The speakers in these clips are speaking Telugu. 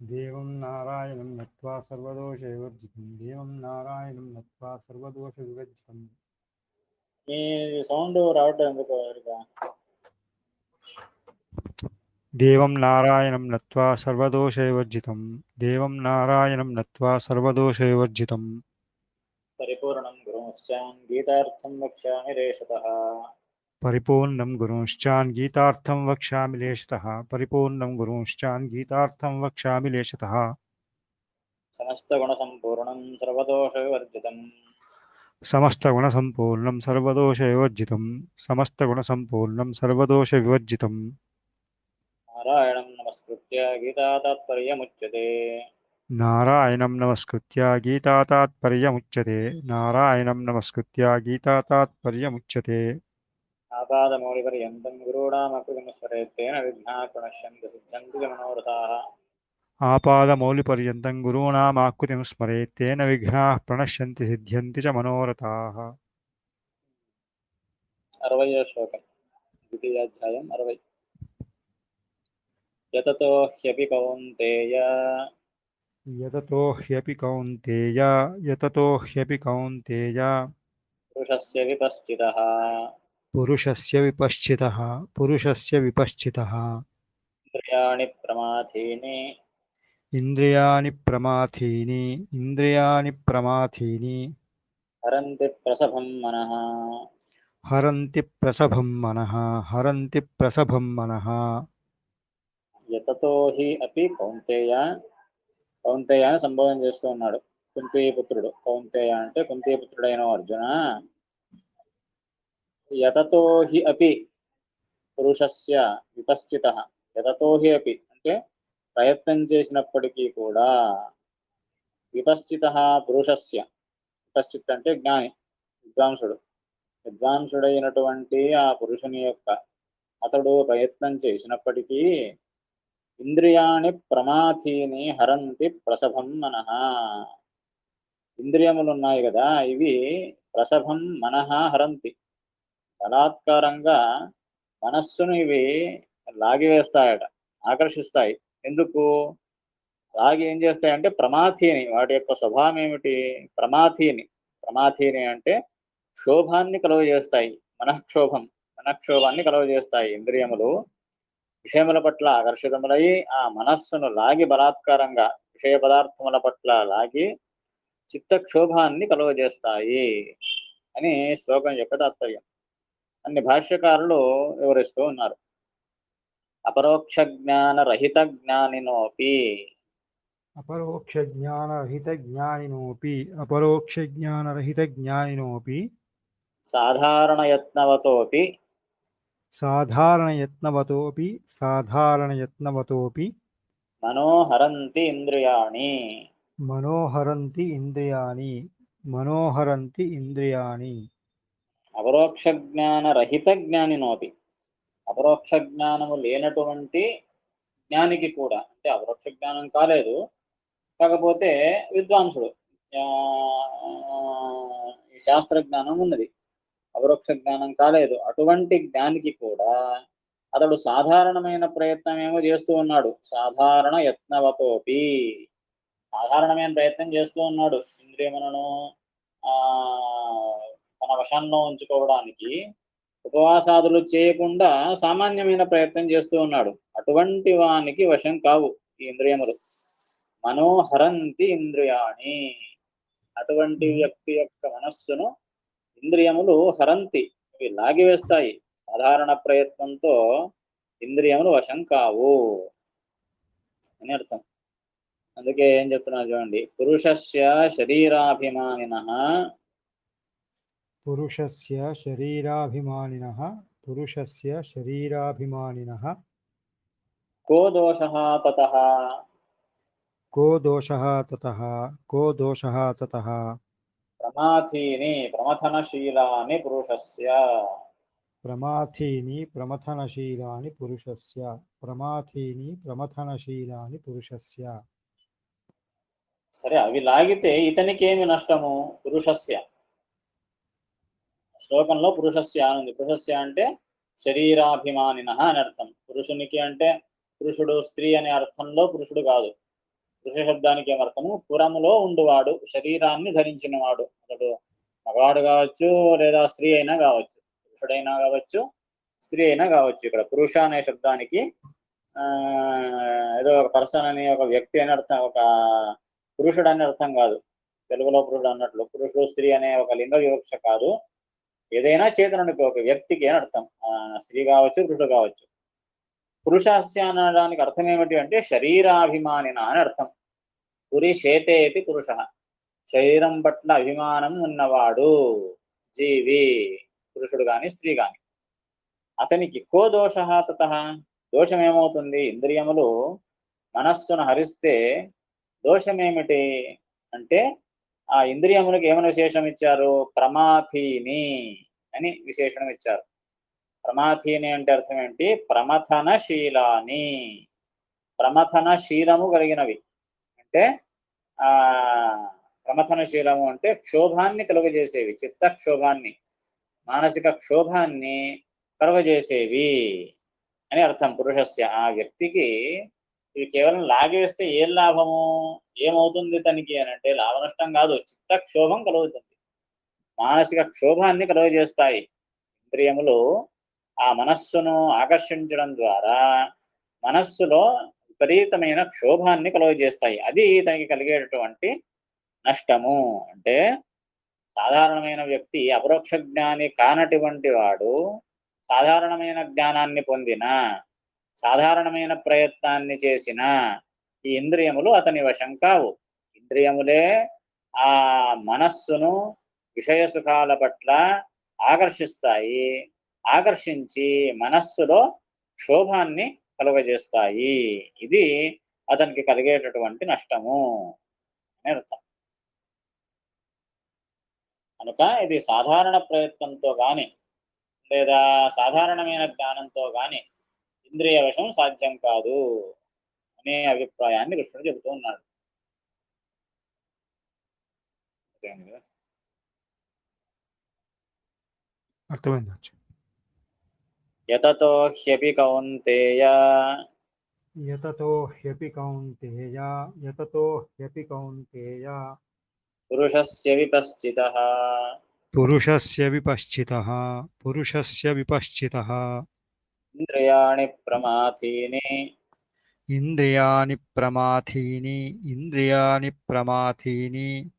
దేవం నారాయణం నత్వా సర్వదోషవివర్జితం దేవం నారాయణం నత్వా సర్వదోష వివర్జితం. మీ సౌండ్ రావటం ఎందుకు దేవం నారాయణం నత్వా సర్వదోషవివర్జితం దేవం నారాయణం నత్వా సర్వదోషవివర్జితం పరిపూర్ణం గురుంశ్చాన్ గీతార్థం వక్ష్యామి రేషతః. పరిపూర్ణం గురుంశ్చాన్ గీతార్థం వక్ష్యామి లేశతః. పరిపూర్ణం గురుంశ్చాన్ గీతార్థం వక్ష్యామి లేశతః. సమస్తగుణసంపూర్ణం సర్వదోషవివర్జితం. సమస్తగుణసంపూర్ణం సర్వదోషవివర్జితం. సమస్తగుణసంపూర్ణం సర్వదోషవివర్జితం. నారాయణం నమస్కృత్య గీతాతాత్పర్యముచ్యతే. నారాయణం నమస్కృత్య గీతాతాత్పర్యముచ్యతే. నారాయణం నమస్కృత్య గీతాతాత్పర్యముచ్యతే. ఆపాదమౌలిపర్యంతం గురూణామకృతిం స్మరేత్తేన విఘ్నాः ప్రణశ్యంతి సిద్ధ్యంతి చ మనోరథాः ఆపాదమౌలిపర్యంతం గురూణామాకృతిం స్మరేత్తేన విఘ్నాः ప్రణశ్యంతి సిద్ధ్యంతి చ మనోరథాः అరవయో శ్లోకం ద్వితీయాధ్యాయం అరవై యతతో హ్యపి కౌంతేయ యతతో హ్యపి కౌంతేయ యతతో హ్యపి కౌంతేయ పురుషస్య విపశ్చితः పురుషస్య విపశ్చితः పురుషస్య విపశ్చితः ఇంద్రియాణి ప్రమాథీని ఇంద్రియాణి ప్రమాథీని ఇంద్రియాణి ప్రమాథీని హరంతి ప్రసభం మనః హరంతి ప్రసభం మనః హరంతి ప్రసభం మనః యతతో హి అపి కౌంతేయ కౌంతేయ అని సంబోధన చేస్తూ ఉన్నాడు। కౌంతేయ అంటే కుంతీపుత్రుడైన అర్జున। యతతో హి అపి పురుషస్య విపశ్చిత. యతతో హి అపి అంటే ప్రయత్నం చేసినప్పటికీ కూడా విపశ్చిత పురుషస్య. విపశ్చిత్ అంటే జ్ఞాని విద్వాంసుడు. విద్వాంసుడైనటువంటి ఆ పురుషుని యొక్క అతడు ప్రయత్నం చేసినప్పటికీ ఇంద్రియాణి ప్రమాథీని హరంతి ప్రసభం మనహ ఇంద్రియములు ఉన్నాయి కదా ఇవి ప్రసభం మనహ హరంతి. బలాత్కారంగా మనస్సును ఇవి లాగివేస్తాయట ఆకర్షిస్తాయి. ఎందుకు? లాగి ఏం చేస్తాయంటే ప్రమాథీని వాటి యొక్క స్వభావం ఏమిటి? ప్రమాథీని. ప్రమాథీని అంటే క్షోభాన్ని కలుగజేస్తాయి మనఃక్షోభం. మనఃక్షోభాన్ని కలుగజేస్తాయి ఇంద్రియములు విషయముల పట్ల ఆకర్షితములై ఆ మనస్సును లాగి బలాత్కారంగా విషయ పదార్థముల పట్ల లాగి చిత్తక్షోభాన్ని కలుగజేస్తాయి అని శ్లోకం యొక్క తాత్పర్యం. అన్ని భాష్యకారులు వివరిస్తూ ఉన్నారు. అపరోక్ష జ్ఞాన రహిత జ్ఞానినోపి అపరోక్ష జ్ఞానరహిత జ్ఞానినోపి అపరోక్ష జ్ఞానరహిత జ్ఞానినోపి సాధారణ యత్నవతోపి సాధారణయత్నవతోపి. సాధారణయత్నవతోపి. మనోహరంతి ఇంద్రియాణి. మనోహరంతి ఇంద్రియాణి. మనోహరంతి ఇంద్రియాణి. అపరోక్ష జ్ఞాన రహిత జ్ఞానినోపి అపరోక్ష జ్ఞానము లేనటువంటి జ్ఞానికి కూడా అంటే అపరోక్ష జ్ఞానం కాలేదు కాకపోతే విద్వాంసుడు ఆ, ఈ శాస్త్ర జ్ఞానం ఉన్నది. అపరోక్ష జ్ఞానం కాలేదు. అటువంటి జ్ఞానికి కూడా అతడు సాధారణమైన ప్రయత్నం ఏమో చేస్తూ ఉన్నాడు. సాధారణ యత్నవతోపి. సాధారణమైన ప్రయత్నం చేస్తూ ఉన్నాడు. ఇంద్రియములను ఆ తన వశంలో ఉంచుకోవడానికి ఉపవాసాదులు చేయకుండా సామాన్యమైన ప్రయత్నం చేస్తూ ఉన్నాడు. అటువంటి వానికి వశం కావు ఈ ఇంద్రియములు. మనోహరంతి ఇంద్రియాణి. అటువంటి వ్యక్తి యొక్క మనస్సును ఇంద్రియములు హరంతి ఇవి లాగివేస్తాయి సాధారణ ప్రయత్నంతో ఇంద్రియములు వశం కావు అని అర్థం. అందుకే ఏం చెప్తున్నారు చూడండి. పురుషస్య శరీరాభిమానిన పురుషస్య శరీరాభిమానినః పురుషస్య శరీరాభిమానినः. కో దోష తతః. కో దోషः తతः కో దోషः తతः. ప్రమాథీని ప్రమథనశీలాని పురుషస్య. ప్రమాథీని ప్రమథనశీలాని పురుషస్య ప్రమాథీని ప్రమథనశీలాని పురుషస్య. సరే అవి లాగితే ఇతనికి ఏమి నష్టము? పురుషస్య. శ్లోకంలో పురుషస్య అని ఉంది పురుషస్య అంటే శరీరాభిమానిన అని అర్థం. పురుషునికి అంటే పురుషుడు స్త్రీ అనే అర్థంలో పురుషుడు కాదు. పురుష శబ్దానికి ఏమర్థము పురములో ఉండువాడు శరీరాన్ని ధరించినవాడు. అతడు మగవాడు కావచ్చు లేదా స్త్రీ అయినా కావచ్చు. పురుషుడైనా కావచ్చు స్త్రీ అయినా కావచ్చు. ఇక్కడ పురుష అనే శబ్దానికి ఆ ఏదో ఒక పర్సన్ అని ఒక వ్యక్తి అని అర్థం ఒక పురుషుడు అని అర్థం కాదు. తెలుగులో పురుషుడు అన్నట్లు. పురుషుడు స్త్రీ అనే ఒక లింగ వివక్ష కాదు. ఏదైనా చేతననుకో ఒక వ్యక్తికి అని అర్థం. ఆ, స్త్రీ కావచ్చు పురుషుడు కావచ్చు. పురుషాస్య అనడానికి అర్థం ఏమిటి అంటే శరీరాభిమానిన అని అర్థం. పురి శేతేతి పురుష. శరీరం పట్ల అభిమానం ఉన్నవాడు జీవి పురుషుడు కాని స్త్రీ కాని అతనికి కో దోష తత? దోషం ఏమవుతుంది ఇంద్రియములు మనస్సును హరిస్తే దోషమేమిటి? అంటే ఆ ఇంద్రియములకు ఏమైనా విశేషం ఇచ్చారు ప్రమాథీని అని విశేషణం ఇచ్చారు ప్రమాథీని అంటే అర్థం ఏంటి? ప్రమథనశీలాని. ప్రమథనశీలము కలిగినవి. అంటే ఆ ప్రమథనశీలము అంటే క్షోభాన్ని కలుగజేసేవి చిత్త క్షోభాన్ని మానసిక క్షోభాన్ని కలుగజేసేవి అని అర్థం. పురుషస్య ఆ వ్యక్తికి ఇది కేవలం లాగేస్తే ఏం లాభము? ఏమవుతుంది తనకి అని అంటే లాభ నష్టం కాదు చిత్త క్షోభం కలుగుతుంది. మానసిక క్షోభాన్ని కలుగజేస్తాయి. ఇంద్రియములు ఆ మనస్సును ఆకర్షించడం ద్వారా మనస్సులో విపరీతమైన క్షోభాన్ని కలుగజేస్తాయి. అది తనకి కలిగేటటువంటి నష్టము. అంటే సాధారణమైన వ్యక్తి అపరోక్ష జ్ఞాని కానటువంటి వాడు సాధారణమైన జ్ఞానాన్ని పొందిన సాధారణమైన ప్రయత్నాన్ని చేసిన ఈ ఇంద్రియములు అతని వశం కావు. ఇంద్రియములే ఆ మనస్సును విషయ సుఖాల పట్ల ఆకర్షిస్తాయి. ఆకర్షించి మనస్సులో క్షోభాన్ని కలుగజేస్తాయి. ఇది అతనికి కలిగేటటువంటి నష్టము అని అర్థం. కనుక ఇది సాధారణ ప్రయత్నంతో కానీ లేదా సాధారణమైన జ్ఞానంతో కానీ ఇంద్రియ వశం సాధ్యం కాదు అనే అభిప్రాయాన్ని కృష్ణుడు చెబుతూ ఉన్నాడు. అంతేంది కదా? అర్థమైంది ఆచార్య యతతో హ్యపి కౌంతేయ. యతతో హ్యపి కౌంతేయ యతతో హ్యపి కౌంతేయ. పురుషస్య విపశ్చిత. పురుషస్య విపశ్చితః పురుషస్య విపశ్చితः. ఇంద్రియాణి ప్రమాథీని. ఇంద్రియాణి ప్రమాథీని ఇంద్రియాణి ప్రమాథీని.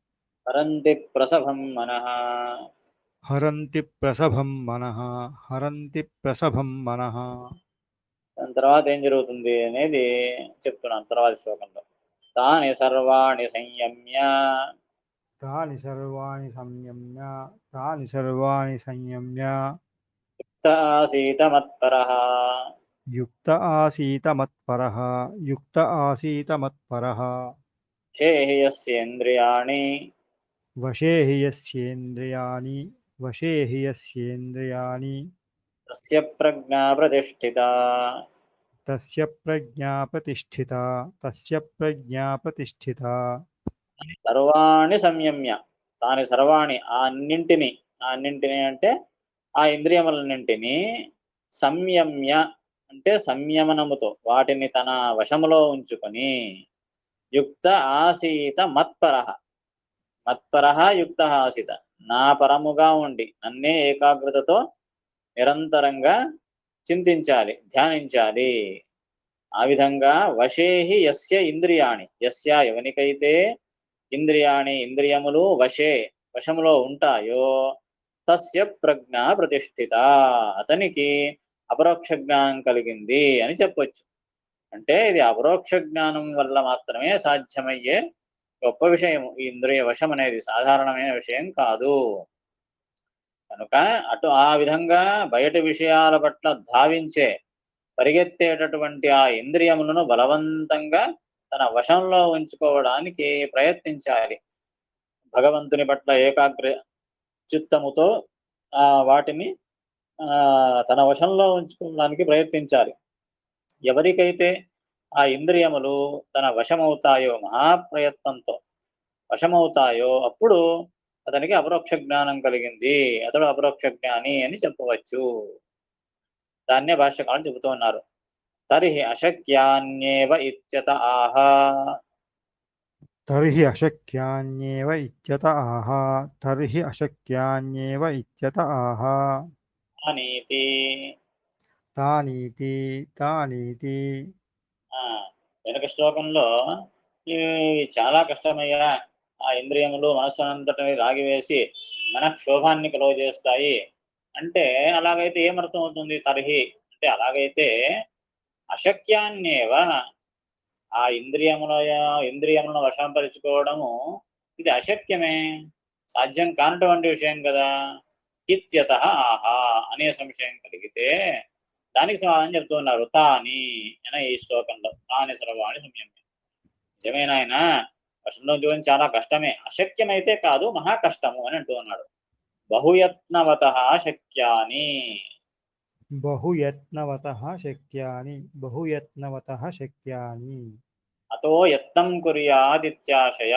హరంతి ప్రసభం మనః. హరంతి ప్రసభం మనః హరంతి ప్రసభం మనః. దాని తర్వాత ఏం జరుగుతుంది అనేది చెప్తున్నాను తర్వాత శ్లోకంలో. తాని సర్వాణి సంయమ్య. తాని సర్వాణి సంయమ్య తాని సర్వాణి సంయమ్య. యుక్త ఆసీత మత్పరః యుక్త ఆసీత మత్పరః షేహి యస్యేంద్రియాణి. వశే హి యస్యేంద్రియాణి. వశే హి యస్యేంద్రియాణి. తస్య ప్రజ్ఞా ప్రతిష్ఠిత. తస్య ప్రజ్ఞా ప్రతిష్ఠిత. తస్య ప్రజ్ఞా ప్రతిష్ఠిత. సర్వాణి సంయమ్య. తాని సర్వాణి ఆ అన్నింటిని అన్నింటిని అంటే ఆ ఇంద్రియములన్నింటినీ సంయమ్య అంటే సంయమనముతో వాటిని తన వశములో ఉంచుకొని యుక్త ఆసీత మత్పర మత్పర యుక్త ఆసీత. నా పరముగా ఉండి నన్నే ఏకాగ్రతతో నిరంతరంగా చింతించాలి ధ్యానించాలి. ఆ విధంగా వశేహి యస్య ఇంద్రియాణి యస్య ఎవనికైతే ఇంద్రియాణి ఇంద్రియములు వశే వశములో ఉంటాయో తస్య ప్రజ్ఞ ప్రతిష్ఠిత. అతనికి అపరోక్ష జ్ఞానం కలిగింది అని చెప్పొచ్చు. అంటే ఇది అపరోక్ష జ్ఞానం వల్ల మాత్రమే సాధ్యమయ్యే గొప్ప విషయం ఈ ఇంద్రియ వశం అనేది సాధారణమైన విషయం కాదు. కనుక అటు ఆ విధంగా బయట విషయాల పట్ల ధావించే పరిగెత్తేటటువంటి ఆ ఇంద్రియములను బలవంతంగా తన వశంలో ఉంచుకోవడానికి ప్రయత్నించాలి. భగవంతుని పట్ల ఏకాగ్ర చిత్తముతో ఆ వాటిని ఆ తన వశంలో ఉంచుకోవడానికి ప్రయత్నించాలి. ఎవరికైతే ఆ ఇంద్రియములు తన వశమవుతాయో మహాప్రయత్నంతో వశమవుతాయో అప్పుడు అతనికి అపరోక్ష జ్ఞానం కలిగింది. అతడు అపరోక్ష జ్ఞాని అని చెప్పవచ్చు. దాన్నే భాష్యకాలం చెబుతూ ఉన్నారు. తర్హి అశక్యాన్యేవ ఇత్యత ఆహా తర్హి అశక్యాన్యేవ ఇత్యత ఆహ తర్హి అశక్యాన్యేవ ఇత్యత ఆహ అనీతి తానీతి తానీతి ఆ వెనుక శ్లోకంలో ఇవి చాలా కష్టమయ్యా. ఆ ఇంద్రియములు మనస్సు అంతటిని రాగివేసి మన క్షోభాన్ని కలుగజేస్తాయి. అంటే అలాగైతే ఏమర్థం అవుతుంది తర్హి. అంటే అలాగైతే అశక్యాన్నేవ ఆ ఇంద్రియముల ఇంద్రియములను వశంపరుచుకోవడము ఇది అశక్యమే. సాధ్యం కానటువంటి విషయం కదా. ఇత్యత ఆహా అనే సంశయం కలిగితే దానికి సమాధానం చెప్తున్నారు తాని అని ఈ శ్లోకంలో. తాని సర్వాణి సంయమ్యం నిజమే ఆయన వర్షంలో జీవనం చాలా కష్టమే. అశక్యమైతే కాదు మహా కష్టము అని అంటూ ఉన్నాడు. బహుయత్నవత శక్యాని. బహుయత్నవత శక్యాని బహుయత్నవత శక్యాని అతో యత్నం కుర్యాదిత్యాశయ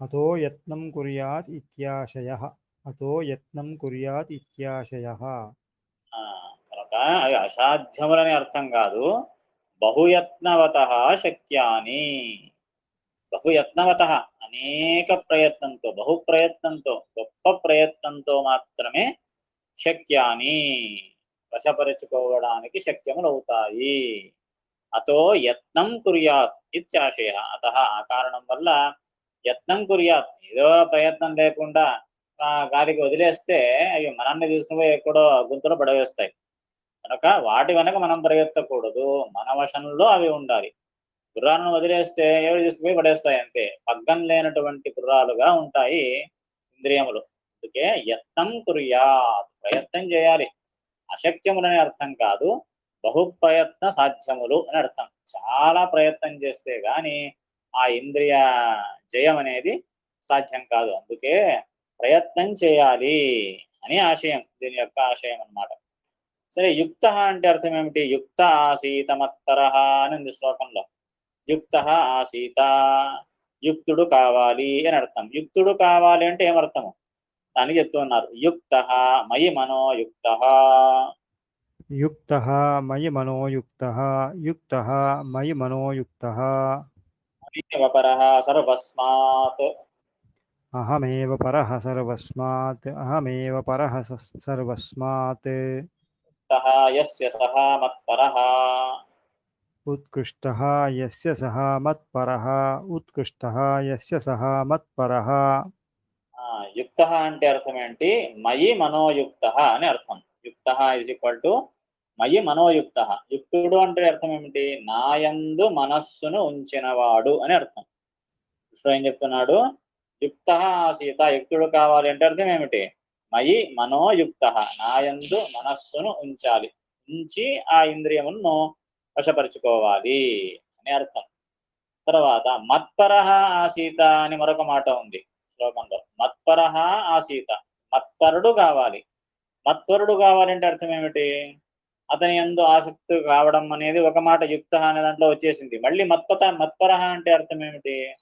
అతో యత్నం కుర్యాత్ ఇత్యాశయ అతో యత్నం కుర్యాత్ ఇత్యాశయ ఆ, కనుక అవి అసాధ్యములని అర్థం కాదు బహుయత్నవత శక్యాని బహుయత్నవత అనేక ప్రయత్నంతో బహు ప్రయత్నంతో గొప్ప ప్రయత్నంతో మాత్రమే శక్యాని వశపరుచుకోవడానికి శక్యములవుతాయి. అతో యత్నం కుర్యాత్ ఇత్యాశయ. అత ఆ కారణం వల్ల యత్నం కుర్యాత్ ఏదో ప్రయత్నం లేకుండా గాలికి వదిలేస్తే అవి మనల్ని తీసుకుపోయి ఎక్కడో గుంతలో పడవేస్తాయి. కనుక వాటి వెనక మనం పరిగెత్తకూడదు. మన వశంలో అవి ఉండాలి. గుర్రాలను వదిలేస్తే ఏవి తీసుకుపోయి పడేస్తాయి అంతే. పగ్గం లేనటువంటి గుర్రాలుగా ఉంటాయి ఇంద్రియములు. అందుకే యత్నం కుర్యాత్. ప్రయత్నం చేయాలి. అశక్యములనే అర్థం కాదు. బహు ప్రయత్న సాధ్యములు అని అర్థం. చాలా ప్రయత్నం చేస్తే గాని ఆ ఇంద్రియ జయం అనేది సాధ్యం కాదు. అందుకే ప్రయత్నం చేయాలి అని ఆశయం. దీని యొక్క ఆశయం అన్నమాట. సరే యుక్త అంటే అర్థం ఏమిటి? యుక్త ఆసీతమత్తర అని ఉంది శ్లోకంలో. యుక్త ఆసీత యుక్తుడు కావాలి అని అర్థం. యుక్తుడు కావాలి అంటే ఏమర్థము? దానికి చెప్తున్నారు యుక్త. మయి మనోయుక్త యుక్త. మయి మనోయుక్త యుక్త. మయి మనోయుక్త పర సర్వస్మాత్. అహమేవ పరః సర్వస్మాత్. అహమేవ పరః స- సర్వస్మాత్. సహ యస్య సహ మత్పరః. ఉత్కృష్టः యస్య సహ మత్పరः. ఉత్కృష్టः యస్య సహ మత్పరः. ఆ, యుక్త అంటే అర్థం ఏంటి? మయి మనోయుక్త అని అర్థం. యుక్త ఇస్ ఈక్వల్ టు మయి మనోయుక్త. యుక్తుడు అంటే అర్థం ఏమిటి? నాయందు మనస్సును ఉంచినవాడు అని అర్థం. కృష్ణుడు ఏం చెప్తున్నాడు? యుక్త సీత యుక్తుడు కావాలి అంటే అర్థం ఏమిటి? మయి మనోయుక్త నాయందు మనస్సును ఉంచాలి. ఉంచి ఆ ఇంద్రియమును వశపరుచుకోవాలి అని అర్థం. తర్వాత మత్పరహ ఆసీత అని మరొక మాట ఉంది. శ్లోకంలో. మత్పరహ ఆసీత. మత్పరుడు కావాలి. మత్పరుడు కావాలంటే అర్థం ఏమిటి? అతని ఎందు ఆసక్తి కావడం అనేది ఒక మాట యుక్త అనే దాంట్లో వచ్చేసింది. మళ్ళీ మత్పత మత్పరహ అంటే అర్థం ఏమిటి?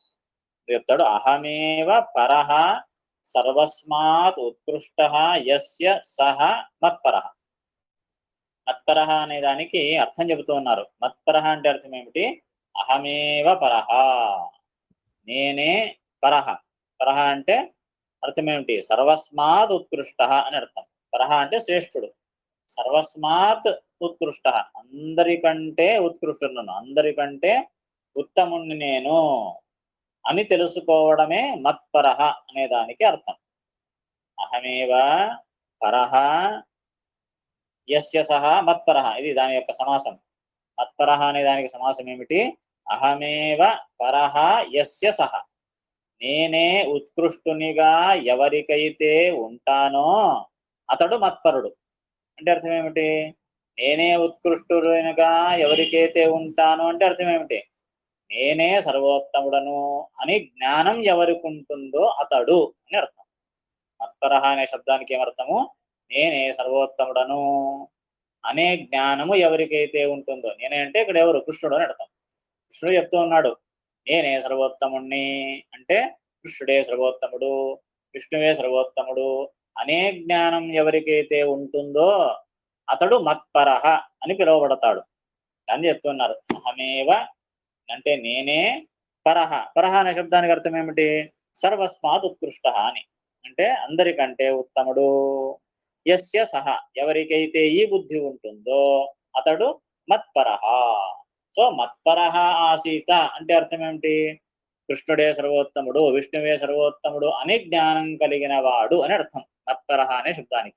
చెప్తాడు అహమేవ పరహ సర్వస్మాత్ ఉత్కృష్ట యస్య సహ మత్పరహ. మత్పరహ అనే దానికి అర్థం చెబుతూ ఉన్నారు. మత్పరహ అంటే అర్థం ఏమిటి? అహమేవ పరహ. నేనే పరహ. పరహ అంటే అర్థం ఏమిటి? సర్వస్మాత్ ఉత్కృష్ట అని అర్థం. పరహ అంటే శ్రేష్ఠుడు. సర్వస్మాత్ ఉత్కృష్ట. అందరికంటే ఉత్కృష్టులను అందరికంటే ఉత్తముణ్ణి నేను అని తెలుసుకోవడమే మత్పరహ అనే దానికి అర్థం. అహమేవ పరహ యస్య సహ మత్పరహ. ఇది దాని యొక్క సమాసం. మత్పరహ అనే దానికి సమాసం ఏమిటి? అహమేవ పరహ యస్య సహ. నేనే ఉత్కృష్టునిగా ఎవరికైతే ఉంటానో అతడు మత్పరుడు. అంటే అర్థం ఏమిటి? నేనే ఉత్కృష్టునిగా ఎవరికైతే ఉంటానో అంటే అర్థం ఏమిటి? నేనే సర్వోత్తముడను అని జ్ఞానం ఎవరికి ఉంటుందో అతడు అని అర్థం. మత్పర అనే శబ్దానికి ఏమర్థము? నేనే సర్వోత్తముడను అనే జ్ఞానము ఎవరికైతే ఉంటుందో. నేనే అంటే ఇక్కడ ఎవరు? కృష్ణుడు అని అర్థం. కృష్ణుడు చెప్తూ ఉన్నాడు నేనే సర్వోత్తముణ్ణి అంటే కృష్ణుడే సర్వోత్తముడు విష్ణువే సర్వోత్తముడు అనే జ్ఞానం ఎవరికైతే ఉంటుందో అతడు మత్పరహ అని పిలువబడతాడు. అని చెప్తున్నారు. అహమేవ అంటే నేనే పరహ పరహ అనే శబ్దానికి అర్థం ఏమిటి? సర్వస్మాత్ ఉత్కృష్ట అని. అంటే అందరికంటే ఉత్తముడు. యస్య సహ. ఎవరికైతే ఈ బుద్ధి ఉంటుందో అతడు మత్పరహ సో మత్పరహ ఆసీత అంటే అర్థం ఏమిటి? కృష్ణుడే సర్వోత్తముడు విష్ణువే సర్వోత్తముడు అని జ్ఞానం కలిగిన వాడు అని అర్థం. మత్పరహ అనే శబ్దానికి.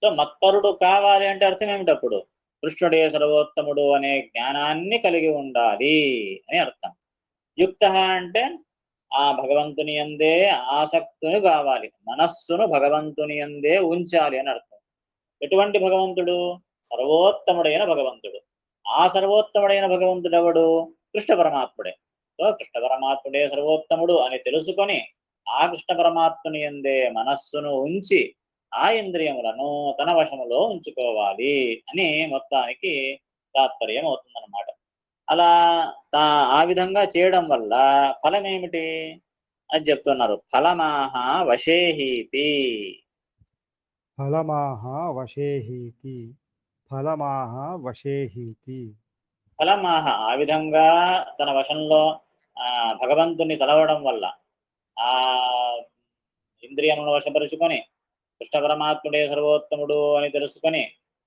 సో మత్పరుడు కావాలి అంటే అర్థం ఏమిటి అప్పుడు? కృష్ణుడే సర్వోత్తముడు అనే జ్ఞానాన్ని కలిగి ఉండాలి అని అర్థం. యుక్త అంటే ఆ భగవంతుని ఎందే ఆసక్తుని కావాలి మనస్సును భగవంతుని ఎందే ఉంచాలి అని అర్థం. ఎటువంటి భగవంతుడు? సర్వోత్తముడైన భగవంతుడు. ఆ సర్వోత్తముడైన భగవంతుడెవడు? కృష్ణ పరమాత్ముడే. సో కృష్ణ పరమాత్ముడే సర్వోత్తముడు అని తెలుసుకొని ఆ కృష్ణ పరమాత్ముని ఎందే మనస్సును ఉంచి ఆ ఇంద్రియములను తన వశములో ఉంచుకోవాలి అని మొత్తానికి తాత్పర్యం అవుతుందన్నమాట అలా తా ఆ విధంగా చేయడం వల్ల ఫలం ఏమిటి అని చెప్తున్నారు. ఫలమాహ వశేహీతి. ఫలమాహ వశేహీతి. ఫలమాహ వశేహీతి. ఫలమాహ ఆ విధంగా తన వశంలో ఆ భగవంతుని తలవడం వల్ల ఆ ఇంద్రియములను వశపరుచుకొని కృష్ణ పరమాత్ముడే సర్వోత్తముడు అని తెలుసుకొని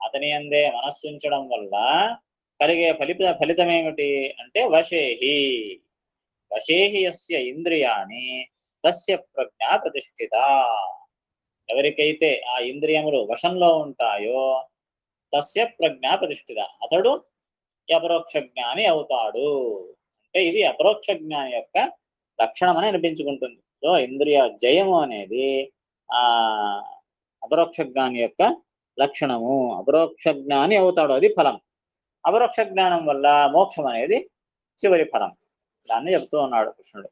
అతని అందే మనస్సుంచడం వల్ల కలిగే ఫలిత ఫలితం ఏమిటి అంటే వశేహి. వశేహి యస్య తస్య ప్రజ్ఞ ప్రతిష్ఠిత. ఎవరికైతే ఆ ఇంద్రియములు వశంలో ఉంటాయో తస్య ప్రజ్ఞ ప్రతిష్ఠిత. అతడు అపరోక్ష జ్ఞాని అవుతాడు. అంటే ఇది అపరోక్ష జ్ఞాని యొక్క లక్షణం అని అనిపించుకుంటుంది. సో ఇంద్రియ జయము అనేది ఆ అపరోక్ష జ్ఞాని యొక్క లక్షణము. అపరోక్ష జ్ఞాని అవుతాడు అది ఫలం. అపరోక్ష జ్ఞానం వల్ల మోక్షం అనేది చివరి ఫలం. దాన్ని చెప్తూ ఉన్నాడు కృష్ణుడు.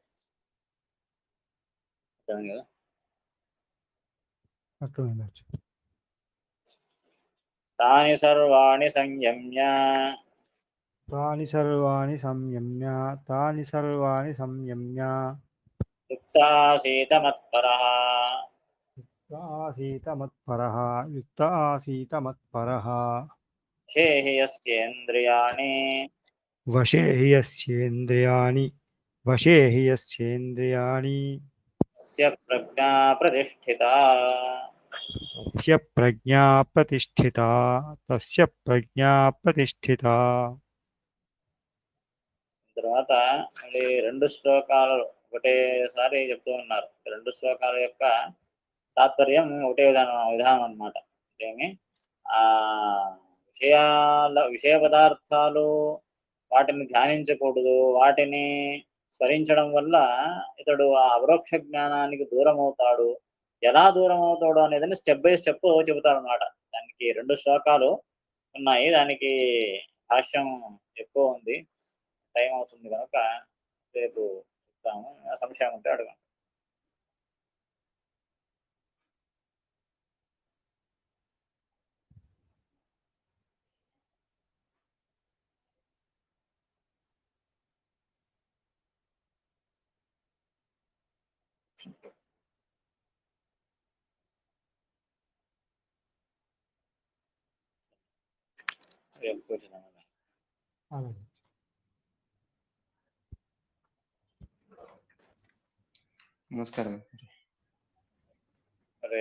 అర్థమైంది? కదా? తాని సర్వాణి సంయమ్య తాని సర్వాణి సంయమ్య తాని సర్వాణి సంయమ్య యుక్తాసీత మత్పరః యుక్త ఆసీత మత్పరః యుక్త ఆసీత మత్పరః శేహి యస్యేంద్రియాణి వశే హి యస్యేంద్రియాణి వశే హి యస్యేంద్రియాణి ప్రజ్ఞా ప్రతిష్ఠిత తస్య ప్రజ్ఞా ప్రతిష్ఠిత తస్య ప్రజ్ఞా ప్రతిష్ఠిత తర్వాత మళ్ళీ రెండు శ్లోకాలు ఒకటేసారి చెప్తూ ఉన్నారు. రెండు శ్లోకాల యొక్క తాత్పర్యం ఒకటే విధానం విధానం అనమాట ఏమి ఆ విషయాల విషయ పదార్థాలు వాటిని ధ్యానించకూడదు వాటిని స్మరించడం వల్ల ఇతడు ఆ అపరోక్ష జ్ఞానానికి దూరం అవుతాడు ఎలా దూరం అవుతాడు అనేది స్టెప్ బై స్టెప్ చెబుతాడు అనమాట దానికి రెండు శ్లోకాలు ఉన్నాయి. దానికి భాష్యం ఎక్కువ ఉంది. టైం అవుతుంది కనుక రేపు చెప్తాము. సంశయం ఉంటే అడగండి. Ayan po dyan naman. Amen. നമസ്കാരം അതെ